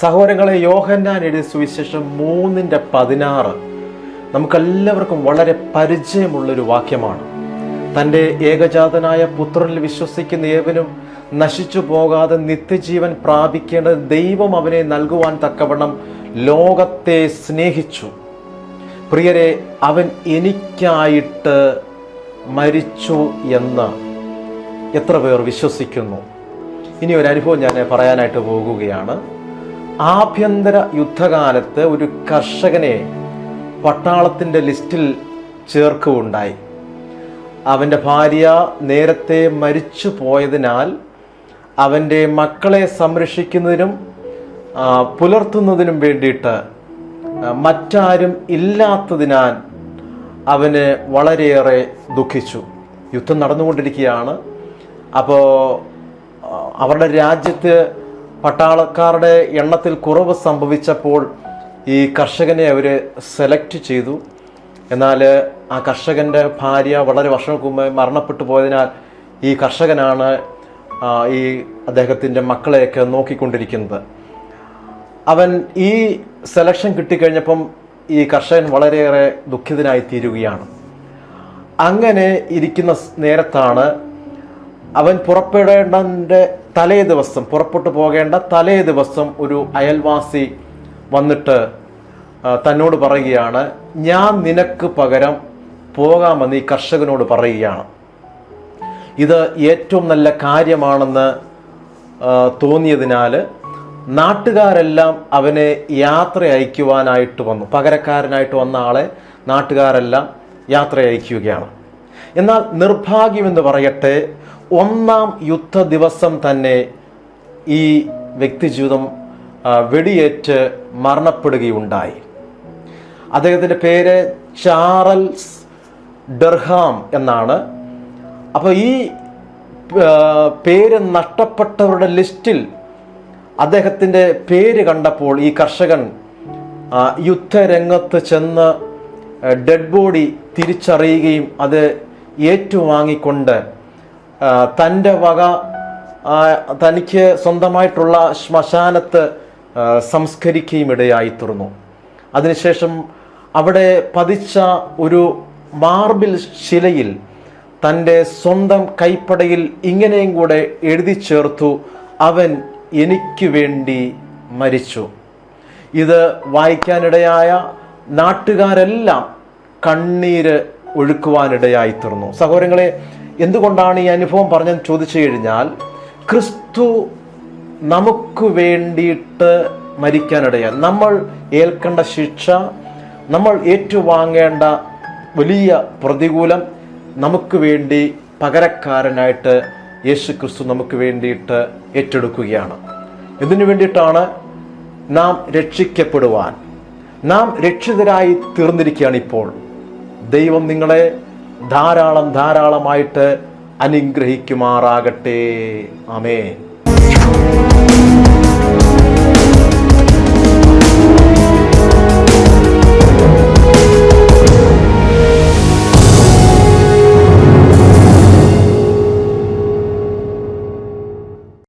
സഹോദരങ്ങളെ യോഹന്നാൻ എഴുതിയ സുവിശേഷം മൂന്നിന്റെ പതിനാറ് നമുക്കെല്ലാവർക്കും വളരെ പരിചയമുള്ളൊരു വാക്യമാണ്. തന്റെ ഏകജാതനായ പുത്രനിൽ വിശ്വസിക്കുന്ന ഏവനും നശിച്ചു പോകാതെ നിത്യജീവൻ പ്രാപിക്കേണ്ട ദൈവം അവനെ നൽകുവാൻ തക്കവണ്ണം ലോകത്തെ സ്നേഹിച്ചു. പ്രിയരെ അവൻ എനിക്കായിട്ട് മരിച്ചു എന്ന് എത്ര പേർ വിശ്വസിക്കുന്നു? ഇനി ഒരു അനുഭവം ഞാൻ പറയാനായിട്ട് പോകുകയാണ്. ആഭ്യന്തര യുദ്ധകാലത്ത് ഒരു കർഷകനെ പട്ടാളത്തിന്റെ ലിസ്റ്റിൽ ചേർക്കുകയുണ്ടായി. അവന്റെ ഭാര്യ നേരത്തെ മരിച്ചു പോയതിനാൽ അവന്റെ മക്കളെ സംരക്ഷിക്കുന്നതിനും പുലർത്തുന്നതിനും വേണ്ടിയിട്ട് മറ്റാരും ഇല്ലാത്തതിനാൽ അവന് വളരെയേറെ ദുഃഖിച്ചു. യുദ്ധം നടന്നുകൊണ്ടിരിക്കുകയാണ്. അപ്പോൾ അവരുടെ രാജ്യത്ത് പട്ടാളക്കാരുടെ എണ്ണത്തിൽ കുറവ് സംഭവിച്ചപ്പോൾ ഈ കർഷകനെ അവർ സെലക്ട് ചെയ്തു. എന്നാൽ ആ കർഷകന്റെ ഭാര്യ വളരെ വർഷങ്ങൾക്ക് മുമ്പ് മരണപ്പെട്ടു പോയതിനാൽ ഈ കർഷകനാണ് ഈ അദ്ദേഹത്തിന്റെ മക്കളെയൊക്കെ നോക്കിക്കൊണ്ടിരിക്കുന്നത്. അവൻ ഈ സെലക്ഷൻ കിട്ടിക്കഴിഞ്ഞപ്പം ഈ കർഷകൻ വളരെയേറെ ദുഃഖിതനായി തീരുകയാണ്. അങ്ങനെ ഇരിക്കുന്ന നേരത്താണ് അവൻ പുറപ്പെടേണ്ടതിന്റെ തലേ ദിവസം പുറപ്പെട്ടു പോകേണ്ട തലേ ദിവസം ഒരു അയൽവാസി വന്നിട്ട് തന്നോട് പറയുകയാണ് ഞാൻ നിനക്ക് പകരം പോകാമെന്ന് ഈ കർഷകനോട് പറയുകയാണ്. ഇത് ഏറ്റവും നല്ല കാര്യമാണെന്ന് തോന്നിയതിനാൽ നാട്ടുകാരെല്ലാം അവനെ യാത്ര അയക്കുവാനായിട്ട് വന്നു. പകരക്കാരനായിട്ട് വന്ന ആളെ നാട്ടുകാരെല്ലാം യാത്ര അയക്കുകയാണ്. എന്നാൽ നിർഭാഗ്യമെന്ന് പറയട്ടെ ഒന്നാം യുദ്ധ ദിവസം തന്നെ ഈ വ്യക്തി ജീവിതം വെടിയേറ്റ് മരണപ്പെടുകയുണ്ടായി. അദ്ദേഹത്തിന്റെ പേര് ചാറൽസ് ഡെർഹാം എന്നാണ്. അപ്പോൾ ഈ പേര് നഷ്ടപ്പെട്ടവരുടെ ലിസ്റ്റിൽ അദ്ദേഹത്തിന്റെ പേര് കണ്ടപ്പോൾ ഈ കർഷകൻ യുദ്ധരംഗത്ത് ചെന്ന് ഡെഡ് ബോഡി തിരിച്ചറിയുകയും അത് ഏറ്റുവാങ്ങിക്കൊണ്ട് തന്റെ വക തനിക്ക് സ്വന്തമായിട്ടുള്ള ശ്മശാനത്ത് സംസ്കരിക്കുകയും ഇടയായി തീർന്നു അതിനുശേഷം അവിടെ പതിച്ച ഒരു മാർബിൾ ശിലയിൽ തന്റെ സ്വന്തം കൈപ്പടയിൽ ഇങ്ങനെയും കൂടെ എഴുതി ചേർത്തു അവൻ എനിക്ക് വേണ്ടി മരിച്ചു. ഇത് വായിക്കാനിടയായ നാട്ടുകാരെല്ലാം കണ്ണീര് ഒഴുക്കുവാനിടയായി തീർന്നു സഹോദരങ്ങളെ എന്തുകൊണ്ടാണ് ഈ അനുഭവം പറഞ്ഞു ചോദിച്ചു കഴിഞ്ഞാൽ ക്രിസ്തു നമുക്ക് വേണ്ടിയിട്ട് മരിക്കാനിടയാൽ നമ്മൾ ഏൽക്കേണ്ട ശിക്ഷ നമ്മൾ ഏറ്റുവാങ്ങേണ്ട വലിയ പ്രതികൂലം നമുക്ക് വേണ്ടി പകരക്കാരനായിട്ട് യേശു ക്രിസ്തു നമുക്ക് വേണ്ടിയിട്ട് ഏറ്റെടുക്കുകയാണ്. ഇതിനു വേണ്ടിയിട്ടാണ്? നാം രക്ഷിക്കപ്പെടുവാൻ. നാം രക്ഷിതരായി തീർന്നിരിക്കുകയാണ് ഇപ്പോൾ. ദൈവം നിങ്ങളെ ധാരാളം ധാരാളമായിട്ട് അനുഗ്രഹിക്കുമാറാകട്ടെ. ആമേൻ.